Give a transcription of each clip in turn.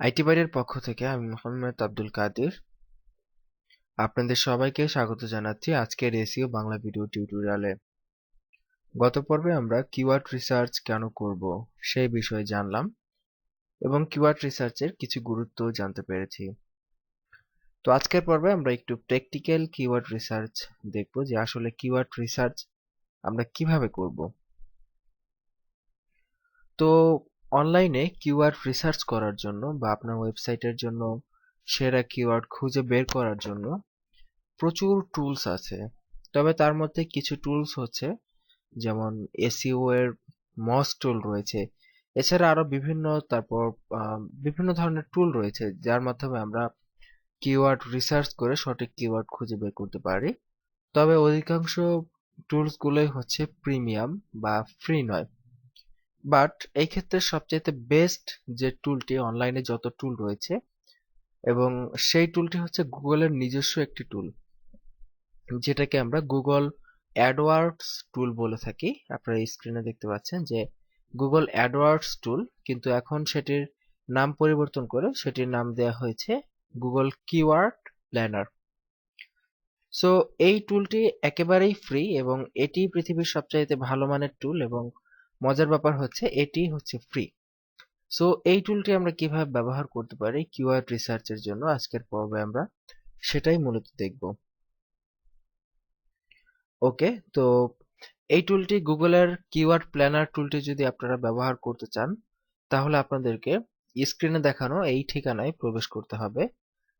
IT বাড়ির পক্ষ থেকে আমি মোহাম্মদ আব্দুল কাদির আপনাদের সবাইকে স্বাগত জানাচ্ছি আজকের এসিও বাংলা ভিডিও টিউটোরিয়ালে। গত পর্বে আমরা কিওয়ার্ড রিসার্চ কেন করব সেই বিষয়ে জানলাম এবং কিওয়ার্ড রিসার্চের কিছু গুরুত্ব জানতে পেরেছি। তো আজকের পর্বে আমরা একটু প্র্যাকটিক্যাল কিওয়ার্ড রিসার্চ দেখব যে আসলে কিওয়ার্ড রিসার্চ আমরা কীভাবে করব। তো অনলাইনে কিওয়ার্ড রিসার্চ করার জন্য বা আপনার ওয়েবসাইটের জন্য সেরা কিওয়ার্ড খুঁজে বের করার জন্য প্রচুর টুলস আছে। তবে তার মধ্যে কিছু টুলস হচ্ছে, যেমন এসইও এর মস টুল রয়েছে। এছাড়া আরও বিভিন্ন তারপর বিভিন্ন ধরনের টুল রয়েছে, যার মাধ্যমে আমরা কিওয়ার্ড রিসার্চ করে সঠিক কিওয়ার্ড খুঁজে বের করতে পারি। তবে অধিকাংশ টুলস গুলোই হচ্ছে প্রিমিয়াম বা ফ্রি নয়। বাট এই ক্ষেত্রে সবচেয়ে বেস্ট যে টুলটি অনলাইনে যত টুল রয়েছে, এবং সেই টুলটি হচ্ছে গুগলের নিজস্ব একটি টুল যেটাকে আমরা গুগল অ্যাডওয়ার্ডস টুল বলে থাকি। আপনারা স্ক্রিনে দেখতে পাচ্ছেন যে গুগল অ্যাডওয়ার্ডস টুল কিন্তু এখন সেটির নাম পরিবর্তন করে সেটির নাম দেওয়া হয়েছে গুগল কিওয়ার্ড প্ল্যানার সো এই টুলটি একেবারেই ফ্রি এবং এটি পৃথিবীর সবচাইতে ভালো মানের টুল এবং মজার ব্যাপার হচ্ছে এটি হচ্ছে ফ্রি সো এই টুলটি আমরা কীভাবে ব্যবহার করতে পারি কিওয়ার্ড রিসার্চের জন্য আজকের পর্বে আমরা সেটাই মূলত দেখব। ওকে তো এই টুলটি গুগলের কিওয়ার্ড প্ল্যানার টুলটি যদি আপনারা ব্যবহার করতে চান, তাহলে আপনাদেরকে স্ক্রিনে দেখানো এই ঠিকানায় প্রবেশ করতে হবে।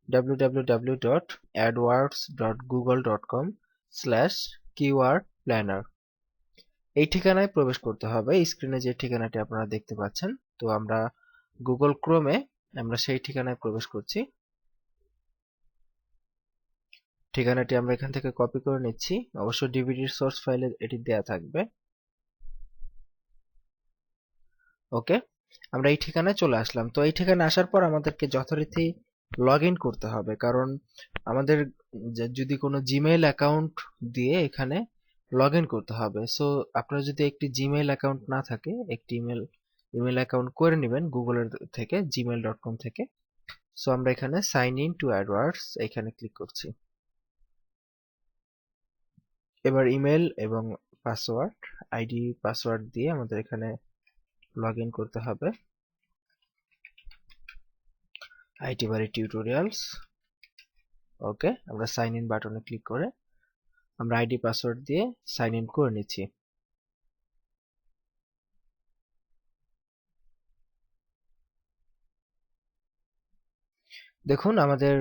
www.adwords.google.com/keywordplanner এই ঠিকানায় প্রবেশ করতে হবে। স্ক্রিনে যে ঠিকানাটি আপনারা দেখতে পাচ্ছেন, তো আমরা গুগল ক্রোমে আমরা সেই ঠিকানায় প্রবেশ করছি। ঠিকানাটি আমরা এখান থেকে কপি করে নিচ্ছি। অবশ্য ডিভিডির সোর্স ফাইলে এটি দেয়া থাকবে। ওকে, আমরা এই ঠিকানায় চলে আসলাম। তো এই ঠিকানায় আসার পর আমাদেরকে যথারীতি লগ করতে হবে। কারণ আমাদের যদি কোনো জিমেইল অ্যাকাউন্ট দিয়ে এখানে লগ ইন করতে হবে। সো আপনার যদি একটি জিমেইল অ্যাকাউন্ট না থাকে, একটি ইমেল ইমেল অ্যাকাউন্ট করে নেবেন গুগলের থেকে জিমেল ডট কম থেকে। সো আমরা এখানে সাইন ইন টু অ্যাডওয়ার্ডস এখানে ক্লিক করছি। এবার ইমেল এবং পাসওয়ার্ড আইডি পাসওয়ার্ড দিয়ে আমাদের এখানে লগ ইন করতে হবে। আইটি বাড়ি টিউটোরিয়ালস ওকে আমরা সাইন ইন বাটনে ক্লিক করে আমরা আইডি পাসওয়ার্ড দিয়ে সাইন ইন করে নিচ্ছি। দেখুন, আমাদের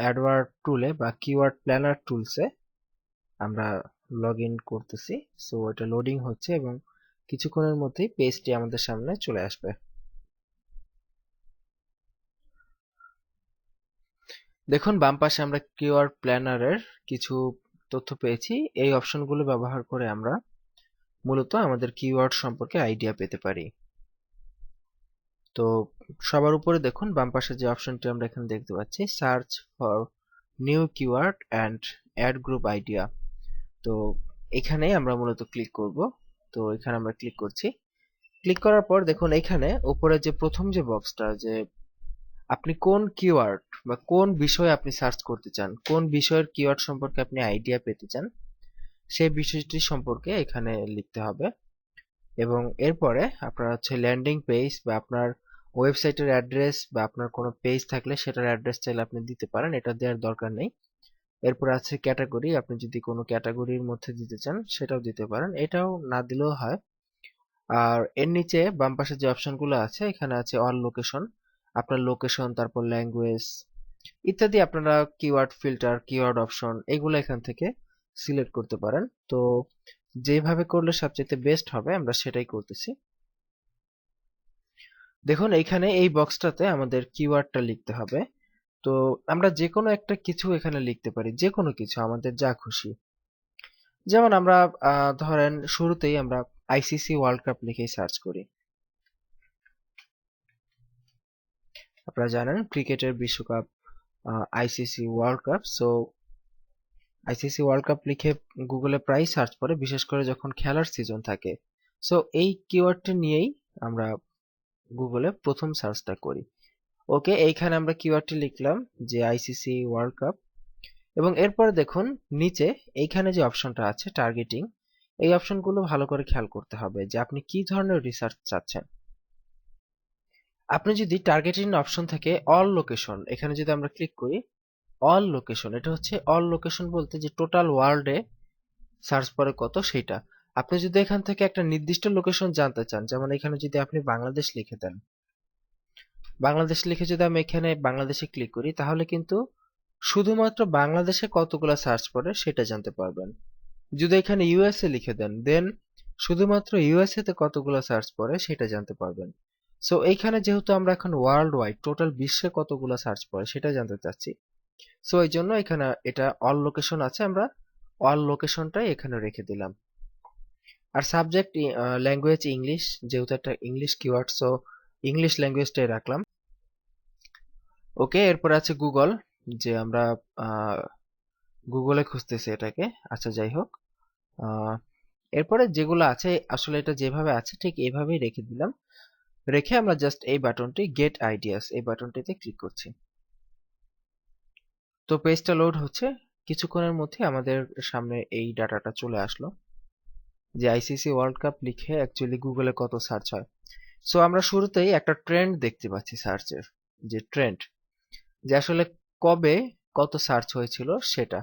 অ্যাডওয়ার্ড টুলে বা কিওয়ার্ড প্ল্যানার টুলসে আমরা লগ ইন করতেছি। সো এটা লোডিং হচ্ছে এবং কিছুক্ষণের মধ্যেই পেজটি আমাদের সামনে চলে আসবে। দেখুন, বাম পাশে আমরা কিওয়ার্ড প্ল্যানারের কিছু তথ্য পেয়েছি। এই অপশনগুলো ব্যবহার করে আমরা মূলত আমাদের কিওয়ার্ড সম্পর্কে আইডিয়া পেতে পারি। তো সবার উপরে দেখুন, বাম পাশে যে অপশনটি আমরা এখানে দেখতে পাচ্ছি search for new keyword and ad group idea তো এখানে আমরা মূলত ক্লিক করব। তো এখানে আমরা ক্লিক করছি। ক্লিক করার পর দেখুন, এখানে উপরে যে প্রথম যে বক্সটা যে আপনি কোন কিওয়ার্ড বা কোন বিষয়ে আপনি সার্চ করতে চান, কোন বিষয়ের কিওয়ার্ড সম্পর্কে আপনি আইডিয়া পেতে চান, সেই বিষয়টি সম্পর্কে এখানে লিখতে হবে। এবং এরপরে আপনার হচ্ছে ল্যান্ডিং পেজ বা আপনার ওয়েবসাইটের অ্যাড্রেস বা আপনার কোনো পেজ থাকলে সেটার অ্যাড্রেস চাইলে আপনি দিতে পারেন, এটা দেওয়ার দরকার নেই। এরপর আছে ক্যাটাগরি আপনি যদি কোনো ক্যাটাগরির মধ্যে দিতে চান সেটাও দিতে পারেন, এটাও না দিলেও হয়। আর এর নিচে বাম পাশে যে অপশনগুলো আছে, এখানে আছে অল লোকেশন আপনার লোকেশন তারপর ল্যাঙ্গুয়েজ ইত্যাদি আপনারা কিওয়ার্ড ফিল্টার কিওয়ার্ড অপশন এগুলো এখান থেকে সিলেক্ট করতে পারেন। তো যেভাবে করলে সবচেয়ে বেস্ট হবে, আমরা সেটাই করতেছি। দেখুন এইখানে এই বক্সটাতে আমাদের কিওয়ার্ডটা লিখতে হবে। তো আমরা যে কোনো একটা কিছু এখানে লিখতে পারি যে কোনো কিছু, আমাদের যা খুশি। যেমন আমরা ধরেন শুরুতেই আমরা আইসিসি ওয়ার্ল্ড কাপ লিখেই সার্চ করি। আপনারা জানেন, ক্রিকেটের বিশ্বকাপ ICC world cup so ICC world cup লিখে গুগলে প্রায় সার্চ করে, বিশেষ করে যখন খেলার সিজন থাকে সো এই কিওয়ার্ডটি নিয়েই আমরা গুগলে প্রথম সার্চটা করি। ওকে এইখানে আমরা কিওয়ার্ডটি লিখলাম যে আইসিসি ওয়ার্ল্ড কাপ এবং এরপরে দেখুন, নিচে এইখানে যে অপশনটা আছে টার্গেটিং এই অপশনগুলো ভালো করে খেয়াল করতে হবে যে আপনি কি ধরনের রিসার্চ চাচ্ছেন। আপনি যদি টার্গেটিং অপশন থেকে অল লোকেশন এখানে যদি আমরা ক্লিক করি অল লোকেশন এটা হচ্ছে অল লোকেশন বলতে যে টোটাল ওয়ার্ল্ডে সার্চ পরে কত সেটা আপনি যদি এখান থেকে একটা নির্দিষ্ট লোকেশন জানতে চান, যেমন এখানে যদি আপনি বাংলাদেশ লিখে দেন, বাংলাদেশ লিখে যদি আমি এখানে বাংলাদেশে ক্লিক করি, তাহলে কিন্তু শুধুমাত্র বাংলাদেশে কতগুলো সার্চ পড়ে সেটা জানতে পারবেন। যদি এখানে ইউএসএ লিখে দেন দেন শুধুমাত্র ইউএসএ তে কতগুলো সার্চ পড়ে সেটা জানতে পারবেন। সো এইখানে যেহেতু আমরা এখন ওয়ার্ল্ড ওয়াইড টোটাল বিশ্বে কতগুলো সার্চ পড়ে সেটা জানতে চাচ্ছি। সো এই জন্য এখানে এটা অল লোকেশন আছে, আমরা অল লোকেশনটাই এখানে রেখে দিলাম। আর সাবজেক্ট ল্যাঙ্গুয়েজ ইংলিশ যেহেতু একটা ইংলিশ কিওয়ার্ড সো ইংলিশ ল্যাঙ্গুয়েজটাই রাখলাম। ওকে এরপর আছে গুগল যে আমরা গুগলে খুঁজতেছি এটাকে। আচ্ছা যাই হোক। এরপরে যেগুলো আছে, আসলে এটা যেভাবে আছে, ঠিক এইভাবেই রেখে দিলাম। রেখে আমরা জাস্ট এই বাটনটি গেট আইডিয়াস এই বাটনটিতে ক্লিক করছি। তো পেজটা লোড হচ্ছে। কিছুক্ষণের মধ্যে আমাদের সামনে এই ডাটাটা চলে আসলো। যে আইসিসি ওয়ার্ল্ড কাপ লিখে অ্যাকচুয়ালি গুগলে কত সার্চ হয়। সো আমরা শুরুতেই একটা ট্রেন্ড দেখতে পাচ্ছি সার্চের যে ট্রেন্ড যে আসলে কবে কত সার্চ হয়েছিল সেটা।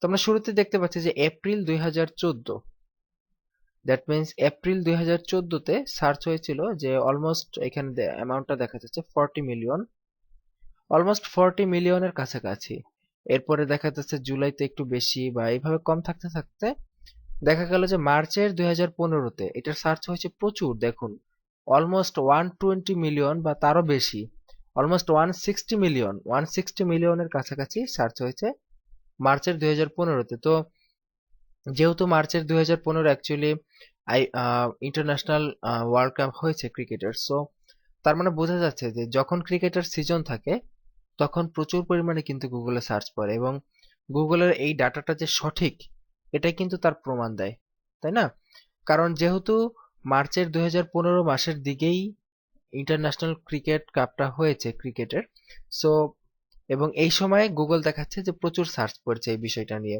তো আমরা শুরুতে দেখতে পাচ্ছি যে এপ্রিল দুই হাজার চোদ্দ দ্যাট মিনস এপ্রিল দুই হাজার চোদ্দতে সার্চ হয়েছিল যে অলমোস্ট এখানে অ্যামাউন্টটা দেখা যাচ্ছে ফর্টি মিলিয়ন অলমোস্ট ফর্টি মিলিয়নের কাছাকাছি। এরপরে দেখা যাচ্ছে জুলাইতে একটু বেশি বা এইভাবে কম থাকতে থাকতে দেখা গেল যে মার্চের দুই হাজার পনেরোতে এটার সার্চ হয়েছে প্রচুর, দেখুন। অলমোস্ট ওয়ান টোয়েন্টি মিলিয়ন বা তারও বেশি। Almost one sixty million one sixty মিলিয়নের কাছাকাছি সার্চ হয়েছে মার্চের দুই হাজার পনেরোতে। তো যেহেতু মার্চের দুই হাজার পনেরো actually I international world cup হয়েছে ক্রিকেটের সো তার মানে বোঝা যাচ্ছে যে যখন ক্রিকেটের সিজন থাকে, তখন প্রচুর পরিমাণে কিন্তু গুগলে সার্চ পড়ে এবং গুগলের এই ডাটাটা যে সঠিক, এটাই কিন্তু তার প্রমাণ দেয়, তাই না? কারণ যেহেতু মার্চের দুই হাজার পনেরো মাসের দিকেই ইন্টারন্যাশনাল ক্রিকেট কাপটা হয়েছে ক্রিকেটের সো এবং এই সময়ে গুগল দেখাচ্ছে যে প্রচুর সার্চ পড়ছে এই বিষয়টা নিয়ে।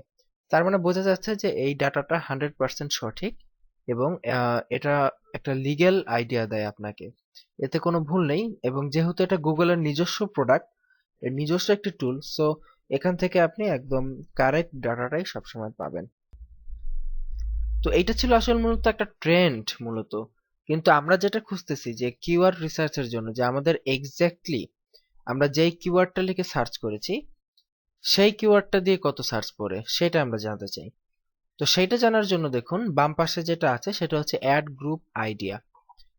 তার মানে বোঝা যাচ্ছে যে এই ডাটাটা হান্ড্রেড পার্সেন্ট সঠিক এবং এটা একটা লিগেল আইডিয়া দেয় আপনাকে। এতে কোনো ভুল নেই এবং যেহেতু এটা গুগলের নিজস্ব প্রোডাক্ট নিজস্ব একটি টুল, সো এখান থেকে আপনি একদম কারেক্ট ডাটাটাই সবসময় পাবেন। তো এইটা ছিল আসলে মূলত একটা ট্রেন্ড মূলত। কিন্তু আমরা যেটা খুঁজতেছি যে কিওয়ার্ড রিসার্চের জন্য, যে আমাদের এক্স্যাক্টলি আমরা যেই কিওয়ার্ডটা লিখে সার্চ করেছি সেই কিওয়ার্ডটা দিয়ে কত সার্চ পড়ে, সেটা আমরা জানতে চাই। তো সেটা জানার জন্য দেখুন, বাম পাশে যেটা আছে, সেটা হচ্ছে অ্যাড গ্রুপ আইডিয়া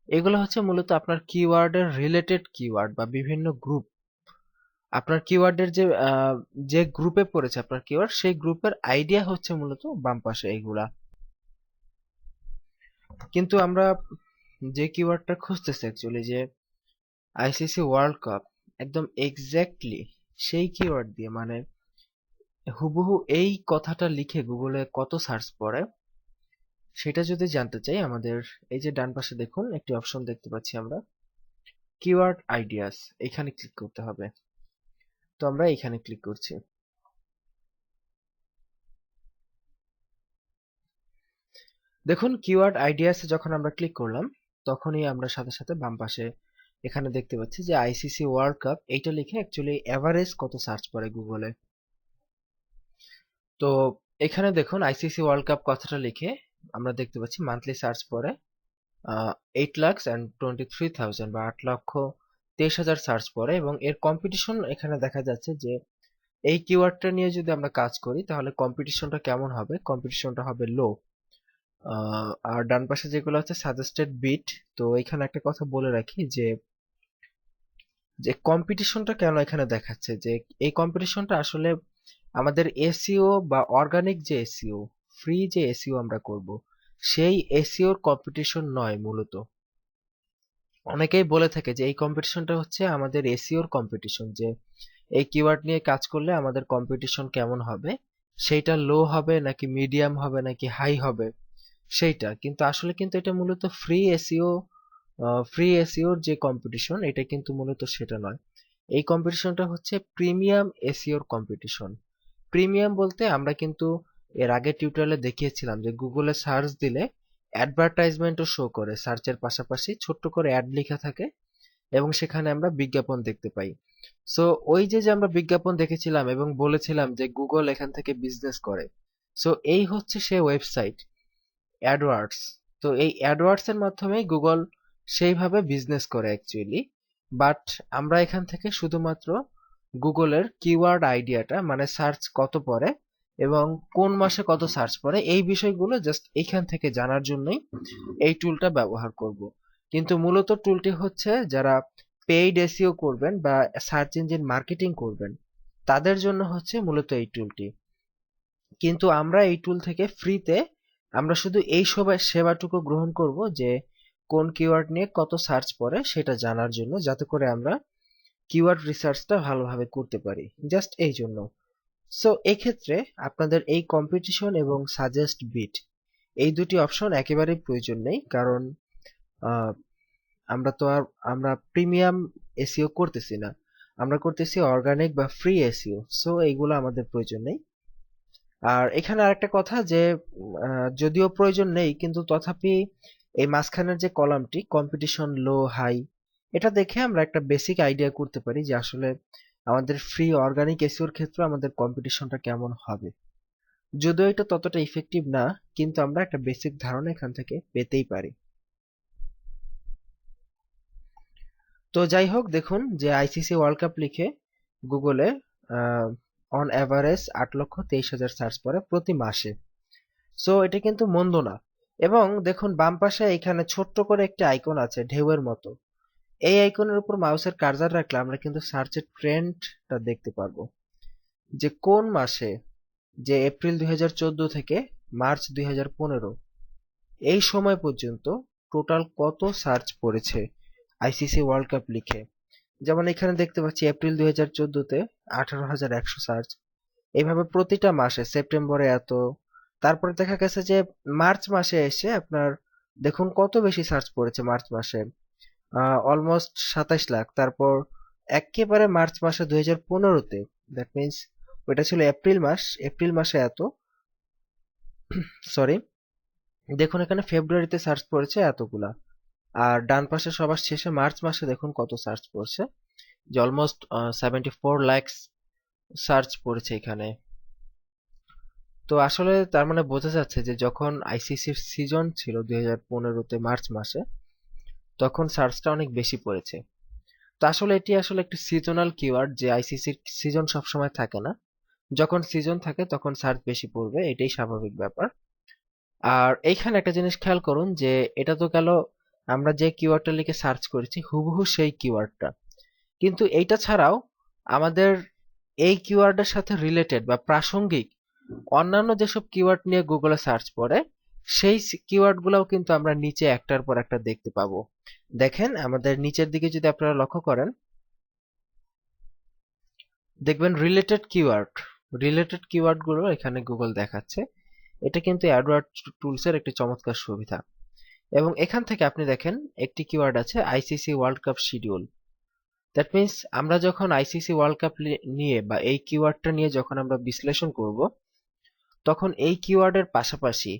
এগুলো হচ্ছে মূলত আপনার কিওয়ার্ডের রিলেটেড কিওয়ার্ড বা বিভিন্ন গ্রুপ আপনার কিওয়ার্ডের যে যে গ্রুপে পড়েছে আপনার কিওয়ার্ড সেই গ্রুপের আইডিয়া হচ্ছে মূলত বাম পাশে এইগুলা। কিন্তু আমরা যে কিওয়ার্ডটা খুঁজতেছি অ্যাকচুয়ালি যে আইসিসি ওয়ার্ল্ড কাপ একদম এক্স্যাক্টলি সেই কিওয়ার্ড দিয়ে মানে হুবহু এই কথাটা লিখে গুগলে কত সার্চ পড়ে, সেটা যদি জানতে চাই আমাদের এই যে ডান পাশে দেখুন একটি অপশন দেখতে পাচ্ছি আমরা কিওয়ার্ড আইডিয়াস এখানে ক্লিক করতে হবে। তো আমরা এখানে ক্লিক করছি। দেখুন কিওয়ার্ড আইডিয়াসে যখন আমরা ক্লিক করলাম, তখনই আমরা সাথে সাথে বাম পাশে এখানে দেখতে পাচ্ছি যে আইসিসি ওয়ার্ল্ড কাপ এইটা লিখে অ্যাকচুয়ালি এভারেজ কত সার্চ করে গুগলে তো এখানে দেখুন আইসিসি ওয়ার্ল্ড কাপ কথাটা লিখে আমরা দেখতে পাচ্ছি মান্থলি সার্চ পরে eight lakhs and twenty three thousand বা আট লক্ষ তেইশ হাজার সার্চ পরে এবং এর কম্পিটিশন এখানে দেখা যাচ্ছে যে এই কিওয়ার্ডটা নিয়ে যদি আমরা কাজ করি তাহলে কম্পিটিশনটা কেমন হবে? কম্পিটিশনটা হবে লো আর ডান পাশে যেগুলো আছে সাজেস্টেড বিট তো এখানে একটা কথা বলে রাখি যে যে কম্পিটিশনটা কেন এখানে দেখাচ্ছে? যে এই কম্পিটিশনটা আসলে আমাদের এসিও বা অর্গানিক যে এসিও ফ্রি যে এসিও আমরা করব, সেই এসিওর কম্পিটিশন নয় মূলত। অনেকেই বলে থাকে যে এই কম্পিটিশনটা হচ্ছে আমাদের এসিওর কম্পিটিশন যে এই কিওয়ার্ড নিয়ে কাজ করলে আমাদের কম্পিটিশন কেমন হবে? সেইটা লো হবে নাকি মিডিয়াম হবে নাকি হাই হবে? সেইটা। কিন্তু আসলে কিন্তু এটা মূলত ফ্রি এসিও ফ্রি এসিওর যে কম্পিটিশন এটা কিন্তু মূলত সেটা নয়। এই কম্পিটিশনটা হচ্ছে প্রিমিয়াম এসিওর কম্পিটিশন প্রিমিয়াম বলতে আমরা কিন্তু এর আগে টিউটোরিয়ালে দেখিয়েছিলাম যে গুগলে সার্চ দিলে অ্যাডভার্টাইজমেন্টও শো করে সার্চের পাশাপাশি ছোট্ট করে অ্যাড লেখা থাকে এবং সেখানে আমরা বিজ্ঞাপন দেখতে পাই। সো ওই যে যে আমরা বিজ্ঞাপন দেখেছিলাম এবং বলেছিলাম যে গুগল এখান থেকে বিজনেস করে সো এই হচ্ছে সে ওয়েবসাইট অ্যাডওয়ার্ডস তো এই অ্যাডওয়ার্ডস এর মাধ্যমেই গুগল সেইভাবে বিজনেস করে অ্যাকচুয়ালি বাট আমরা এখান থেকে শুধুমাত্র গুগলের কিওয়ার্ড আইডিয়াটা মানে সার্চ কত পড়ে এবং কোন মাসে কত সার্চ পড়ে, এই বিষয়গুলো জাস্ট এখান থেকে জানার জন্যই এই টুলটা ব্যবহার করব। কিন্তু মূলত টুলটি হচ্ছে যারা পেইড এসিও করবেন বা সার্চ ইঞ্জিন মার্কেটিং করবেন, তাদের জন্য হচ্ছে মূলত এই টুলটি কিন্তু আমরা এই টুল থেকে ফ্রিতে আমরা শুধু এই সেবাটুকু গ্রহণ করব যে কোন কিওয়ার্ড নিয়ে কত সার্চ পড়ে সেটা জানার জন্য যাতে করে আমরা কিওয়ার্ড রিসার্চটা ভালোভাবে করতে পারি। জাস্ট এই জন্য। সো এক্ষেত্রে আপনাদের এই কম্পিটিশন এবং সাজেস্ট বিট এই দুটি অপশন একেবারেই প্রয়োজন নেই, কারণ আমরা তো আর, আমরা প্রিমিয়াম এসিও করতেছি না। আমরা করতেছি অর্গানিক বা ফ্রি এসিও সো এইগুলো আমাদের প্রয়োজন নেই। আর এখানে আরেকটা কথা যে যদিও প্রয়োজন নেই, কিন্তু তথাপি এই মাঝখানের যে কলামটি কম্পিটিশন লো হাই এটা দেখে আমরা একটা বেসিক আইডিয়া করতে পারি যে আসলে আমাদের ফ্রি অর্গানিক এসিওর ক্ষেত্রে আমাদের কম্পিটিশনটা কেমন হবে। যদিও এটা ততটা ইফেক্টিভ না, কিন্তু আমরা একটা বেসিক ধারণা এখান থেকে পেতেই পারি। তো যাই হোক, দেখুন যে আইসিসি ওয়ার্ল্ড কাপ লিখে গুগলে অন অ্যাভারেজ আট লক্ষ তেইশ হাজার সার্চ পরে প্রতি মাসে। সো এটা কিন্তু মন্দ না। এবং দেখুন, বাম পাশে এখানে ছোট্ট করে একটি আইকন আছে, ঢেউয়ের মতো। এই আইকনের উপর মাউসের কার্জার রাখলে আমরা কিন্তু সার্চের ট্রেন্ডটা দেখতে পারব। যে কোন মাসে, যে এপ্রিল দু হাজার চোদ্দ থেকে মার্চ দুই হাজার পনেরো, এই সময় পর্যন্ত টোটাল কত সার্চ পড়েছে আইসিসি ওয়ার্ল্ড কাপ লিখে? যেমন এখানে দেখতে পাচ্ছি, এপ্রিল দুই হাজার চোদ্দতে আঠারো হাজার একশো সার্চ। এইভাবে প্রতিটা মাসে, সেপ্টেম্বরে এত তারপরে দেখা গেছে যে মার্চ মাসে এসে আপনার দেখুন কত বেশি সার্চ পড়েছে মার্চ মাসে। অলমোস্ট সাতাশ লাখ। তারপর একেবারে মার্চ মাসে দুই হাজার পনেরোতে দ্যাট মিনস ওইটা ছিল এপ্রিল মাস। এপ্রিল মাসে এত। সরি দেখুন এখানে ফেব্রুয়ারিতে সার্চ পড়েছে এতগুলা। আর ডান পাশে সবার শেষে মার্চ মাসে দেখুন কত সার্চ পড়ছে। যে almost seventy four lakhs search পড়েছে এখানে। তো আসলে তার মানে বোঝা যাচ্ছে যে যখন আইসিসির সিজন ছিল দুই হাজার পনেরোতে মার্চ মাসে, তখন সার্চটা অনেক বেশি পড়েছে। তো আসলে এটি আসলে একটি সিজনাল কিওয়ার্ড যে আইসিসির সিজন সবসময় থাকে না। যখন সিজন থাকে, তখন সার্চ বেশি পড়বে, এটাই স্বাভাবিক ব্যাপার। আর এইখানে একটা জিনিস খেয়াল করুন যে এটা তো গেল, আমরা যে কিওয়ার্ডটা লিখে সার্চ করেছি, হুবহু সেই কিওয়ার্ডটা কিন্তু এইটা ছাড়াও আমাদের এই কিওয়ার্ডের সাথে রিলেটেড বা প্রাসঙ্গিক অন্যান্য যেসব কিওয়ার্ড নিয়ে গুগলে সার্চ পড়ে, সেই কিওয়ার্ডগুলোও কিন্তু আমরা নিচে একটার পর একটা দেখতে পাবো। দেখেন, আমাদের নিচের দিকে যদি আপনারা লক্ষ্য করেন, দেখবেন রিলেটেড কিওয়ার্ড রিলেটেড কিওয়ার্ডগুলো এখানে গুগল দেখাচ্ছে। এটা কিন্তু অ্যাডওয়ার্ড টুলসের একটি চমৎকার সুবিধা। এবং এখান থেকে আপনি দেখেন, একটি কিওয়ার্ড আছে ICC world cup schedule that means আমরা যখন আইসিসি ওয়ার্ল্ড কাপ নিয়ে বা এই কিওয়ার্ডটা নিয়ে যখন আমরা বিশ্লেষণ করব তখন এই কিওয়ার্ডের পাশাপাশি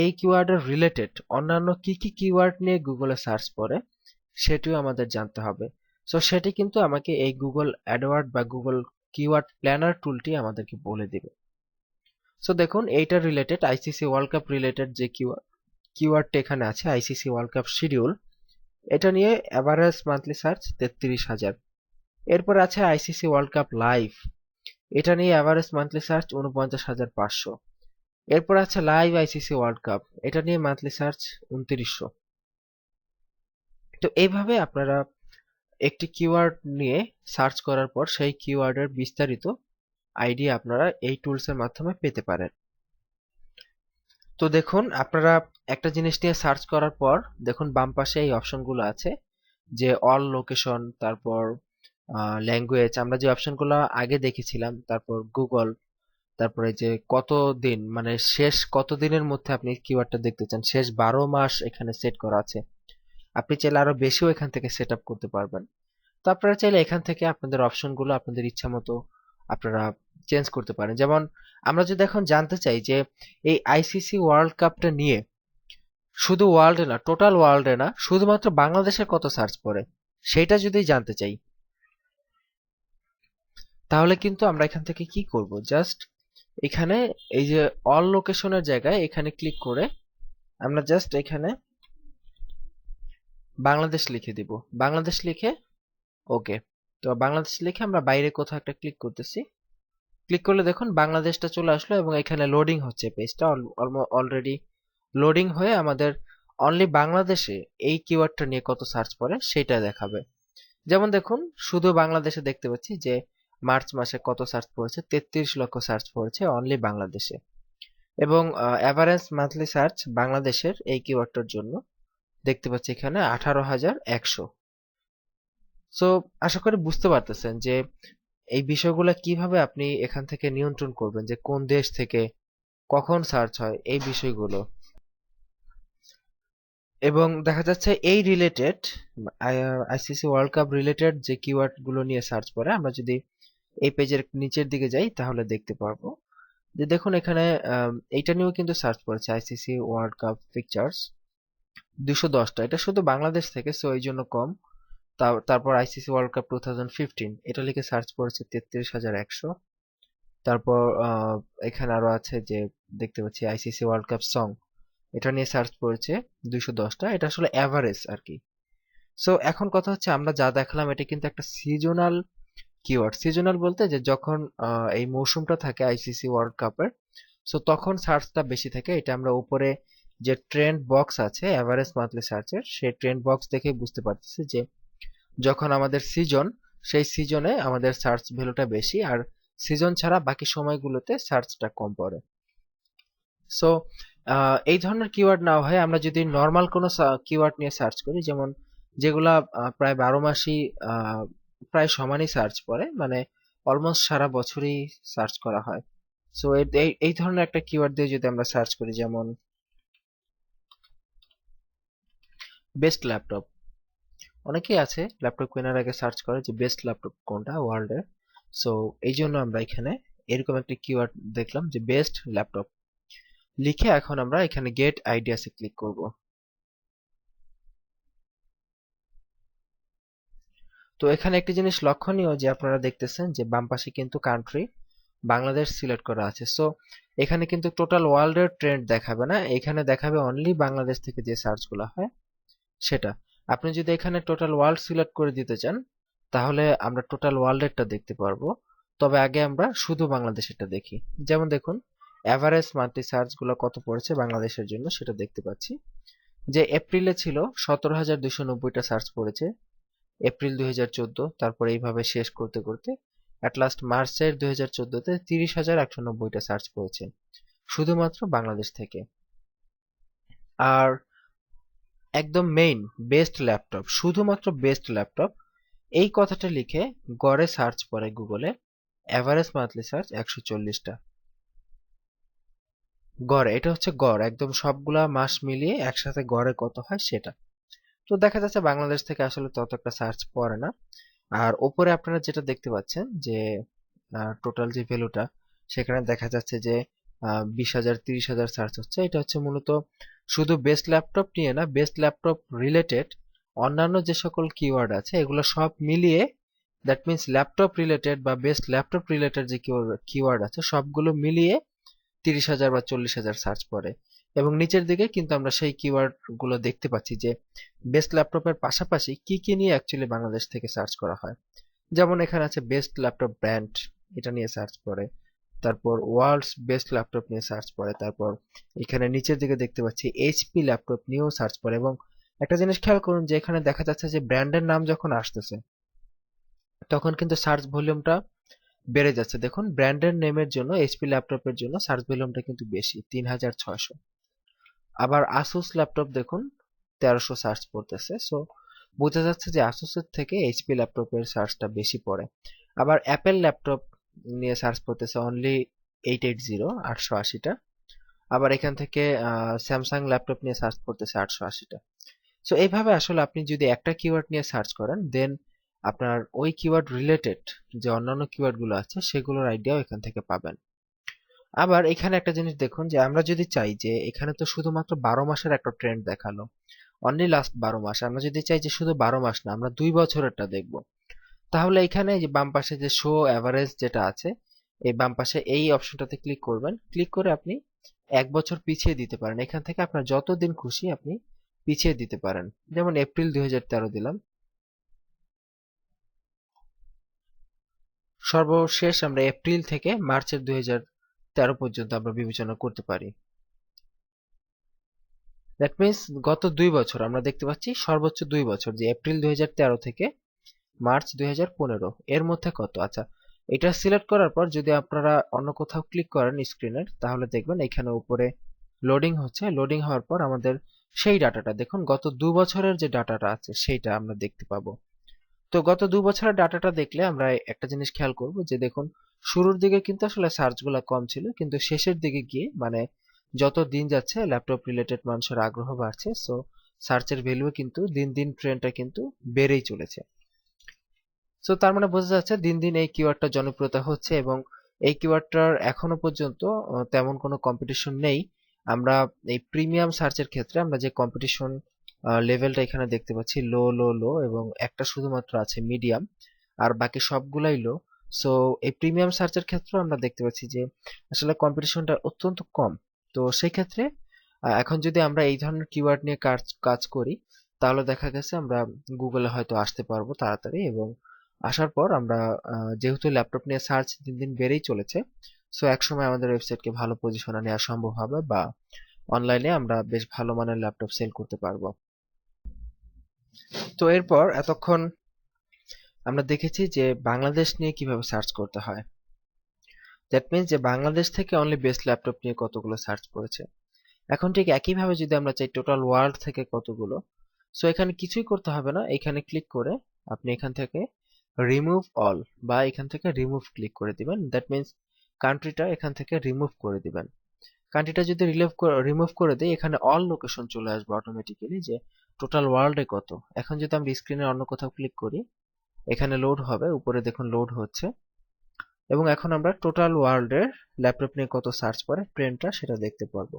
এই কিওয়ার্ডের রিলেটেড অন্যান্য কি কি কিওয়ার্ড নিয়ে গুগলে সার্চ করে সেটিও আমাদের জানতে হবে। সো সেটি কিন্তু আমাকে এই গুগল অ্যাডওয়ার্ড বা গুগল কিওয়ার্ড প্ল্যানার টুলটি আমাদেরকে বলে দিবে। সো দেখুন এইটার related ICC world cup related যে কিওয়ার্ড, কিওয়ার্ডটা এখানে আছে আইসিসি ওয়ার্ল্ড কাপ শিডিউল এটা নিয়ে অ্যাভারেজ মান্থলি সার্চ তেত্রিশ হাজার। এরপর আছে আইসিসি ওয়ার্ল্ড কাপ লাইভ এটা নিয়ে অ্যাভারেজ মান্থলি সার্চ উনপঞ্চাশ হাজার পাঁচশো। এরপর আছে লাইভ আইসিসি ওয়ার্ল্ড কাপ এটা নিয়ে মান্থলি সার্চ উনত্রিশশো তো এইভাবে আপনারা একটি কিওয়ার্ড নিয়ে সার্চ করার পর সেই কিওয়ার্ডের বিস্তারিত আইডিয়া আপনারা এই টুলসের মাধ্যমে পেতে পারেন। তো দেখুন, আপনারা একটা জিনিস নিয়ে সার্চ করার পর দেখুন বাম পাশে এই অপশনগুলো আছে, যে অল লোকেশন তারপর ল্যাঙ্গুয়েজ আমরা যে অপশনগুলো আগে দেখেছিলাম, তারপর গুগল তারপরে যে কত দিন মানে শেষ কত দিনের মধ্যে আপনি কিওয়ার্ডটা দেখতে চান, শেষ বারো মাস এখানে সেট করা আছে, আপনি চাইলে আরও বেশিও এখান থেকে সেট আপ করতে পারবেন। তো আপনারা চাইলে এখান থেকে আপনাদের অপশনগুলো আপনাদের ইচ্ছা মতো আপনারা চেঞ্জ করতে পারেন। যেমন আমরা যদি এখন জানতে চাই যে এই আইসিসি ওয়ার্ল্ড কাপটা নিয়ে শুধু ওয়ার্ল্ডে না টোটাল ওয়ার্ল্ডে না, শুধুমাত্র বাংলাদেশের কত সার্চ পড়ে, সেটা যদি জানতে চাই তাহলে কিন্তু আমরা এখান থেকে কি করব? জাস্ট এখানে এই যে অল লোকেশনের জায়গায় এখানে ক্লিক করে আমরা জাস্ট এখানে বাংলাদেশ লিখে দিব। বাংলাদেশ লিখে ওকে তো বাংলাদেশ লিখে আমরা বাইরে কোথাও একটা ক্লিক করতেছি। ক্লিক করলে দেখুন বাংলাদেশটা চলে আসলো এবং এখানে লোডিং হচ্ছে। পেজটা অলরেডি লোডিং হয়ে আমাদের অনলি বাংলাদেশে এই কিওয়ার্ডটা নিয়ে কত সার্চ পড়ে সেটা দেখাবে। যেমন দেখুন, শুধু বাংলাদেশে দেখতে পাচ্ছি যে মার্চ মাসে কত সার্চ পড়েছে? তেত্রিশ লক্ষ সার্চ পড়েছে অনলি বাংলাদেশে। এবং অ্যাভারেজ মান্থলি সার্চ বাংলাদেশের এই কিওয়ার্ডটার জন্য দেখতে পাচ্ছি এখানে আঠারো হাজার একশো। সো আশা করি বুঝতে পারতেছেন যে এই বিষয়গুলো কীভাবে আপনি এখান থেকে নিয়ন্ত্রণ করবেন, যে কোন দেশ থেকে কখন সার্চ হয়, এই বিষয়গুলো। এবং দেখা যাচ্ছে এই related ICC world cup related যে কিওয়ার্ডগুলো নিয়ে সার্চ করে আমরা যদি এই পেজের নিচের দিকে যাই, তাহলে দেখতে পারব। যে দেখুন এখানে এইটা নিয়েও কিন্তু সার্চ করেছে আইসিসি ওয়ার্ল্ড কাপ পিকচার্স দুশো দশটা, এটা শুধু বাংলাদেশ থেকে সো এই জন্য কম। তারপর ICC world cup two thousand fifteen এটা লিখে সার্চ করেছে তেত্রিশ হাজার একশো। তারপর এখানে আরও আছে যে, দেখতে পাচ্ছি আইসিসি ওয়ার্ল্ড কাপ সং এটা নিয়ে সার্চ করেছে দুইশো দশটা, এটা আসলে অ্যাভারেজ আর কি। সো এখন কথা হচ্ছে আমরা যা দেখালাম, এটা কিন্তু একটা সিজনাল কিওয়ার্ড সিজনাল বলতে যে যখন এই মৌসুমটা থাকে আইসিসি ওয়ার্ল্ড কাপের সো তখন সার্চটা বেশি থাকে। এটা আমরা উপরে যে ট্রেন্ড বক্স আছে অ্যাভারেজ মান্থলি সার্চের সেই ট্রেন্ড বক্স দেখে বুঝতে পারতেছি যে যখন আমাদের সিজন সেই সিজনে আমাদের সার্চ ভ্যালুটা বেশি আর সিজন ছাড়া বাকি সময়গুলোতে সার্চটা কম পড়ে। সো এই ধরনের কিওয়ার্ড না হয়। আমরা যদি নর্মাল কোনো কিওয়ার্ড নিয়ে সার্চ করি, যেমন যেগুলা প্রায় বারো মাসই প্রায় সমানই সার্চ পড়ে মানে অলমোস্ট সারা বছরই সার্চ করা হয়। সো এই ধরনের একটা কিওয়ার্ড দিয়ে যদি আমরা সার্চ করি, যেমন বেস্ট ল্যাপটপ অনেকেই আছে ল্যাপটপ কেনার আগে সার্চ করে যে বেস্ট ল্যাপটপ কোনটা ওয়ার্ল্ডের সো এই জন্য আমরা এখানে এরকম একটা কিওয়ার্ড দেখলাম যে বেস্ট ল্যাপটপ লিখে এখন আমরা এখানে গেট আইডিয়াসে ক্লিক করব। তো এখানে একটি জিনিস লক্ষণীয় যে আপনারা দেখতেছেন যে বাম পাশে কিন্তু কান্ট্রি বাংলাদেশ সিলেক্ট করা আছে। সো এখানে কিন্তু টোটাল ওয়ার্ল্ডের ট্রেন্ড দেখাবে না। এখানে দেখাবে অনলি বাংলাদেশ থেকে যে সার্চগুলো হয়, সেটা। আপনি যদি এখানে টোটাল ওয়ার্ল্ড সিলেক্ট করে দিতে চান, তাহলে আমরা টোটাল ওয়ার্ল্ডেরটা দেখতে পারব। তবে আগে আমরা শুধু বাংলাদেশেরটা দেখি। যেমন দেখুন অ্যাভারেজ মান্থলি সার্চগুলো কত পড়েছে বাংলাদেশের জন্য সেটা দেখতে পাচ্ছি। যে এপ্রিলে ছিল, সতেরো হাজার দুশো নব্বইটা সার্চ পড়েছে। এপ্রিল দুই হাজার চোদ্দ, তারপর এইভাবে শেষ করতে করতে অ্যাট লাস্ট মার্চের দুই হাজার চোদ্দতে তিরিশ হাজার একশো নব্বইটা সার্চ পড়েছে শুধুমাত্র বাংলাদেশ থেকে। আর একদম মেইন বেস্ট ল্যাপটপ শুধুমাত্র বেস্ট ল্যাপটপ এই কথাটা লিখে গড়ে সার্চ পরে গুগলে অ্যাভারেজ মান্থলি সার্চ একশো চল্লিশটা। গড়, এটা হচ্ছে গড়, একদম সবগুলা মাস মিলিয়ে একসাথে গড়ে কত হয় সেটা। তো দেখা যাচ্ছে বাংলাদেশ থেকে আসলে তত একটা সার্চ পড়ে না। আর ওপরে আপনারা যেটা দেখতে পাচ্ছেন যে টোটাল যে ভ্যালুটা সেখানে দেখা যাচ্ছে যে বিশ হাজার, তিরিশ হাজার সার্চ হচ্ছে। এটা হচ্ছে মূলত শুধু বেস্ট ল্যাপটপ নিয়ে না বেস্ট ল্যাপটপ রিলেটেড অন্যান্য যে সকল কিওয়ার্ড আছে, এগুলো সব মিলিয়ে দ্যাট মিনস ল্যাপটপ রিলেটেড বা বেস্ট ল্যাপটপ রিলেটেড যে কিওয়ার্ড আছে, সবগুলো মিলিয়ে তিরিশ হাজার বা চল্লিশ হাজার সার্চ পড়ে। এবং নিচের দিকে কিন্তু আমরা সেই কিওয়ার্ডগুলো দেখতে পাচ্ছি যে বেস্ট ল্যাপটপের পাশাপাশি কি কি নিয়ে অ্যাকচুয়ালি বাংলাদেশ থেকে সার্চ করা হয়। যেমন এখানে আছে বেস্ট ল্যাপটপ ব্র্যান্ড এটা নিয়ে সার্চ করে। তারপর ওয়ার্ল্ডস বেস্ট ল্যাপটপ নিয়ে সার্চ করে। তারপর এখানে নিচের দিকে দেখতে পাচ্ছি এইচপি ল্যাপটপ নিয়েও সার্চ করে। এবং একটা জিনিস খেয়াল করুন যে, এখানে দেখা যাচ্ছে যে ব্র্যান্ডের নাম যখন আসতেছে, তখন কিন্তু সার্চ ভলিউমটা বেড়ে যাচ্ছে। দেখুন ব্র্যান্ডের নেমের জন্য এইচপি ল্যাপটপের জন্য সার্চ ভলিউমটা কিন্তু বেশি, তিন হাজার ছয়শো। আবার আসুস ল্যাপটপ দেখুন, তেরোশো সার্চ পড়তেছে। সো বোঝা যাচ্ছে যে আসুসের থেকে এইচপি ল্যাপটপের সার্চটা বেশি পড়ে। আবার অ্যাপেল ল্যাপটপ নিয়ে সার্চ করতেছে অনলি এইট এইট জিরো আটশো আশিটা। আবার এখান থেকে স্যামসাং ল্যাপটপ নিয়ে সার্চ করতেছে আটশো আশিটা। সো এইভাবে আসলে আপনি যদি একটা কিওয়ার্ড নিয়ে সার্চ করেন দেন আপনার ওই কিওয়ার্ড রিলেটেড যে অন্যান্য কিওয়ার্ডগুলো আছে, সেগুলোর আইডিয়াও এখান থেকে পাবেন। আবার এখানে একটা জিনিস দেখুন যে আমরা যদি চাই যে এখানে তো শুধুমাত্র বারো মাসের একটা ট্রেন্ড দেখাল অনলি লাস্ট বারো মাস, আমরা যদি চাই যে শুধু বারো মাস না, আমরা দুই বছরেরটা দেখব। তাহলে এখানে যে বাম পাশে যে শো অ্যাভারেজ যেটা আছে, এই বাম পাশে এই অপশনটাতে ক্লিক করবেন। ক্লিক করে আপনি এক বছর পিছিয়ে দিতে পারেন। এখান থেকে আপনার যতদিন খুশি আপনি পিছিয়ে দিতে পারেন। যেমন এপ্রিল দুই হাজার তেরো দিলাম। সর্বশেষ আমরা এপ্রিল থেকে মার্চের দুই হাজার পর্যন্ত আমরা বিবেচনা করতে পারি। দ্যাট মিনস গত দুই বছর আমরা দেখতে পাচ্ছি সর্বোচ্চ দুই বছর, যে এপ্রিল দুই থেকে মার্চ দুই এর মধ্যে কত? আচ্ছা এটা সিলেক্ট করার পর যদি আপনারা অন্য কোথাও ক্লিক করেন স্ক্রিনের তাহলে দেখবেন এখানে উপরে লোডিং হচ্ছে। লোডিং হওয়ার পর আমাদের সেই ডাটাটা, দেখুন গত দু বছরের যে ডাটাটা আছে সেইটা আমরা দেখতে পাবো। তো গত দু বছরের ডাটাটা দেখলে আমরা একটা জিনিস খেয়াল করব যে দেখুন শুরুর দিকে কিন্তু আসলে সার্চগুলো কম ছিল, কিন্তু শেষের দিকে গিয়ে মানে যত দিন যাচ্ছে ল্যাপটপ রিলেটেড মানুষের আগ্রহ বাড়ছে সো সার্চের ভ্যালু কিন্তু দিন দিন ট্রেন্ডটা কিন্তু বেড়েই চলেছে। সো তার মানে বোঝা যাচ্ছে দিন দিন এই কিওয়ার্ডটা জনপ্রিয়তা হচ্ছে এবং এই কিওয়ার্ডটার এখনও পর্যন্ত তেমন কোনো কম্পিটিশন নেই। আমরা এই প্রিমিয়াম সার্চের ক্ষেত্রে আমরা যে কম্পিটিশন লেভেলটা এখানে দেখতে পাচ্ছি লো লো লো এবং একটা শুধুমাত্র আছে মিডিয়াম আর বাকি সবগুলাই লো সো এই প্রিমিয়াম সার্চের ক্ষেত্রেও আমরা দেখতে পাচ্ছি যে, আসলে কম্পিটিশনটা অত্যন্ত কম। তো সেই ক্ষেত্রে এখন যদি আমরা এই ধরনের কিওয়ার্ড নিয়ে কাজ কাজ করি, তাহলে দেখা গেছে আমরা গুগলে হয়তো আসতে পারব তাড়াতাড়ি এবং আসার পর আমরা যেহেতু ল্যাপটপ নিয়ে সার্চ দিন দিন বেড়েই চলেছে সো একসময় আমাদের ওয়েবসাইটকে ভালো পজিশনে নেওয়া সম্ভব হবে বা অনলাইনে আমরা বেশ ভালো মানের ল্যাপটপ সেল করতে পারব। তো এরপর এতক্ষণ আমরা দেখেছি যে বাংলাদেশ নিয়ে কীভাবে সার্চ করতে হয়। দ্যাট মিনস যে বাংলাদেশ থেকে অনলি বেস্ট ল্যাপটপ নিয়ে কতগুলো সার্চ করেছে। এখন ঠিক একইভাবে যদি আমরা চাই টোটাল ওয়ার্ল্ড থেকে কতগুলো সো এখানে কিছুই করতে হবে না। এখানে ক্লিক করে আপনি এখান থেকে রিমুভ অল বা এখান থেকে রিমুভ ক্লিক করে দিবেন। দ্যাট মিনস কান্ট্রিটা এখান থেকে রিমুভ করে দিবেন। কান্ট্রিটা যদি রিলিভ রিমুভ করে দিই, এখানে অল লোকেশন চলে আসবে অটোমেটিক্যালি যে টোটাল ওয়ার্ল্ডে কত। এখন যদি আমরা স্ক্রিনে অন্য কোথাও ক্লিক করি এখানে লোড হবে, উপরে দেখুন লোড হচ্ছে। এবং এখন আমরা টোটাল ওয়ার্ল্ডের ল্যাপটপ নিয়ে কত সার্চ করে ট্রেন্ডটা সেটা দেখতে পারব।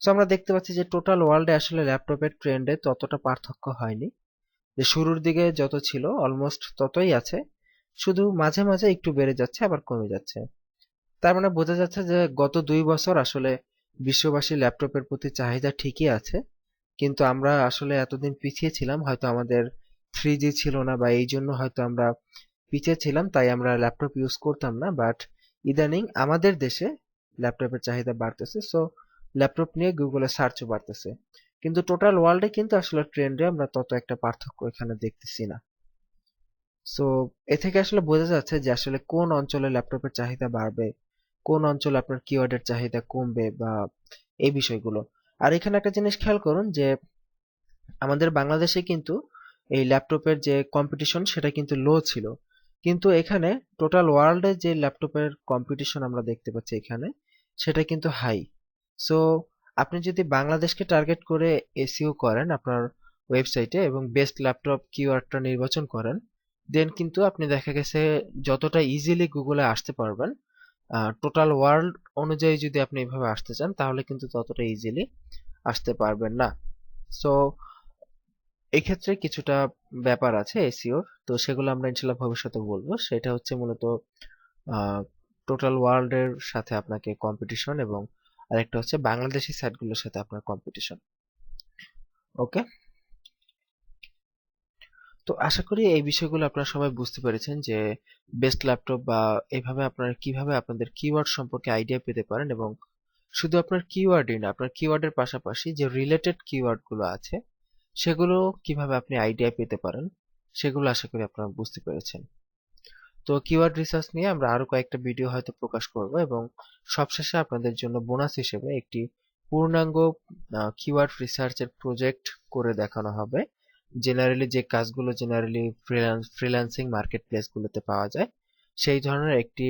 সো আমরা দেখতে পাচ্ছি যে টোটাল ওয়ার্ল্ডে আসলে ল্যাপটপের ট্রেন্ডে ততটা পার্থক্য হয়নি। যে শুরুর দিকে যত ছিল অলমোস্ট ততই আছে। শুধু মাঝে মাঝে একটু বেড়ে যাচ্ছে, আবার কমে যাচ্ছে। তার মানে বোঝা যাচ্ছে যে গত দুই বছর আসলে বিশ্ববাসী ল্যাপটপের প্রতি চাহিদা ঠিকই আছে। কিন্তু আমরা আসলে এতদিন পিছিয়ে ছিলাম, হয়তো আমাদের থ্রি জি ছিল না বা এই জন্য হয়তো আমরা পিছিয়ে ছিলাম, তাই আমরা ল্যাপটপ ইউজ করতাম না বাট ইদানিং আমাদের দেশে ল্যাপটপের চাহিদা বাড়তেছে সো ল্যাপটপ নিয়ে গুগলে সার্চও বাড়তেছে। কিন্তু টোটাল ওয়ার্ল্ডে কিন্তু আসলে ট্রেন্ডে আমরা তত একটা পার্থক্য এখানে দেখতেছি না। সো এ থেকে আসলে বোঝা যাচ্ছে যে আসলে কোন অঞ্চলে ল্যাপটপের চাহিদা বাড়বে, কোন অঞ্চলে আপনার কিওয়ার্ডের চাহিদা কমবে বা এই বিষয়গুলো। আর এখানে একটা জিনিস খেয়াল করুন যে আমাদের বাংলাদেশে কিন্তু এই ল্যাপটপের যে কম্পিটিশন সেটা কিন্তু লো ছিল। কিন্তু এখানে টোটাল ওয়ার্ল্ডে যে ল্যাপটপের কম্পিটিশন আমরা দেখতে পাচ্ছি এখানে, সেটা কিন্তু হাই সো আপনি যদি বাংলাদেশকে টার্গেট করে এসিও করেন আপনার ওয়েবসাইটে এবং বেস্ট ল্যাপটপ কিওয়ার্ডটা নির্বাচন করেন দেন কিন্তু আপনি দেখা গেছে যতটা ইজিলি গুগলে আসতে পারবেন টোটাল ওয়ার্ল্ড অনুযায়ী যদি আপনি এভাবে আসতে চান, তাহলে কিন্তু ততটা ইজিলি আসতে পারবেন না। সো এই ক্ষেত্রে কিছুটা ব্যাপার আছে এসিওর তো সেগুলো আমরা ইনশাল্লাহ ভবিষ্যতে বলব। সেটা হচ্ছে মূলত টোটাল ওয়ার্ল্ডের সাথে আপনাকে কম্পিটিশন এবং আরেকটা হচ্ছে বাংলাদেশি সাইটগুলোর সাথে আপনার কম্পিটিশন ওকে তো আশা করি এই বিষয়গুলো আপনারা সবাই বুঝতে পেরেছেন যে বেস্ট ল্যাপটপ বা এইভাবে আপনারা কীভাবে আপনাদের কিওয়ার্ড সম্পর্কে আইডিয়া পেতে পারেন এবং শুধু আপনার কিওয়ার্ডই না, আপনার কিওয়ার্ডের পাশাপাশি যে রিলেটেড কিওয়ার্ডগুলো আছে সেগুলো কীভাবে আপনি আইডিয়া পেতে পারেন, সেগুলো আশা করি আপনারা বুঝতে পেরেছেন। তো কিওয়ার্ড রিসার্চ নিয়ে আমরা আরও কয়েকটা ভিডিও হয়তো প্রকাশ করব এবং সবশেষে আপনাদের জন্য বোনাস হিসেবে একটি পূর্ণাঙ্গ কিওয়ার্ড রিসার্চের প্রজেক্ট করে দেখানো হবে। জেনারেলি যে কাজগুলো জেনারেলি ফ্রিল্যান্সিং মার্কেট প্লেসগুলোতে পাওয়া যায়, সেই ধরনের একটি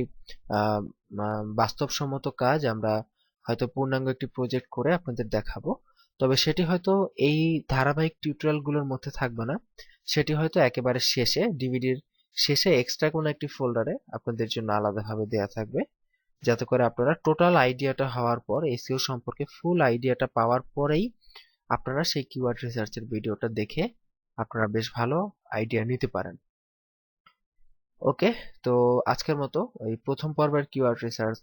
বাস্তবসম্মত কাজ আমরা হয়তো পূর্ণাঙ্গ একটি প্রজেক্ট করে আপনাদের দেখাবো। তবে সেটি হয়তো এই ধারাবাহিক টিউটোরিয়ালগুলোর মধ্যে থাকবে না। সেটি হয়তো একেবারে শেষে, ডিভিডির শেষে এক্সট্রা কোনো একটি ফোল্ডারে আপনাদের জন্য আলাদাভাবে দেয়া থাকবে। যাতে করে আপনারা টোটাল আইডিয়াটা হওয়ার পর এসিও সম্পর্কে ফুল আইডিয়াটা পাওয়ার পরেই আপনারা সেই কিওয়ার্ড রিসার্চের ভিডিওটা দেখে আপনারা বেশ ভালো আইডিয়া নিতে পারেন। ওকে, তো আজকের মতো এই প্রথম পর্বের কিওয়ার্ড রিসার্চ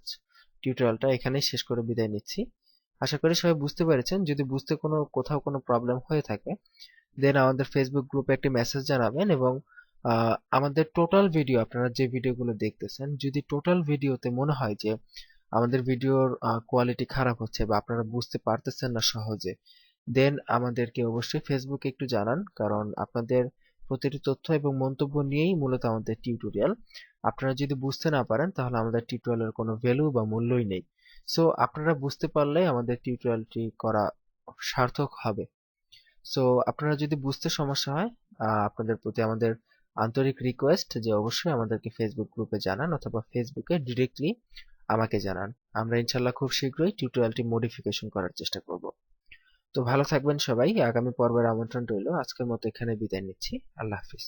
টিউটোরিয়ালটা এখানেই শেষ করে বিদায় নিচ্ছি। আশা করি সবাই বুঝতে পেরেছেন। যদি বুঝতে কোনো, কোথাও কোনো প্রবলেম হয়ে থাকে দেন আমাদের ফেসবুক গ্রুপে একটি মেসেজ জানাবেন এবং আমাদের টোটাল ভিডিও আপনারা যে ভিডিওগুলো দেখতেছেন, যদি টোটাল ভিডিওতে মনে হয় যে আমাদের ভিডিওর কোয়ালিটি খারাপ হচ্ছে বা আপনারা বুঝতে পারতেছেন না সহজে দেন আমাদেরকে অবশ্যই ফেসবুকে একটু জানান, কারণ আপনাদের প্রতিটি তথ্য এবং মন্তব্য নিয়েই মূলত আমাদের টিউটোরিয়াল আপনারা যদি বুঝতে না পারেন, তাহলে আমাদের টিউটোরিয়ালের কোনো ভ্যালু বা মূল্যই নেই। সো আপনারা বুঝতে পারলে আমাদের টিউটোরিয়ালটি করা সার্থক হবে। সো আপনারা যদি বুঝতে সমস্যা হয় আপনাদের প্রতি আমাদের আন্তরিক রিকোয়েস্ট যে অবশ্যই আমাদেরকে ফেসবুক গ্রুপে জানান অথবা ফেসবুকে ডিরেক্টলি আমাকে জানান। আমরা ইনশাল্লাহ খুব শীঘ্রই টিউটোরিয়ালটি মডিফিকেশন করার চেষ্টা করব। তো ভালো থাকবেন সবাই। আগামী পর্বের আমন্ত্রণ রইল। আজকের মতো এখানে বিদায় নিচ্ছি। আল্লাহ হাফিজ।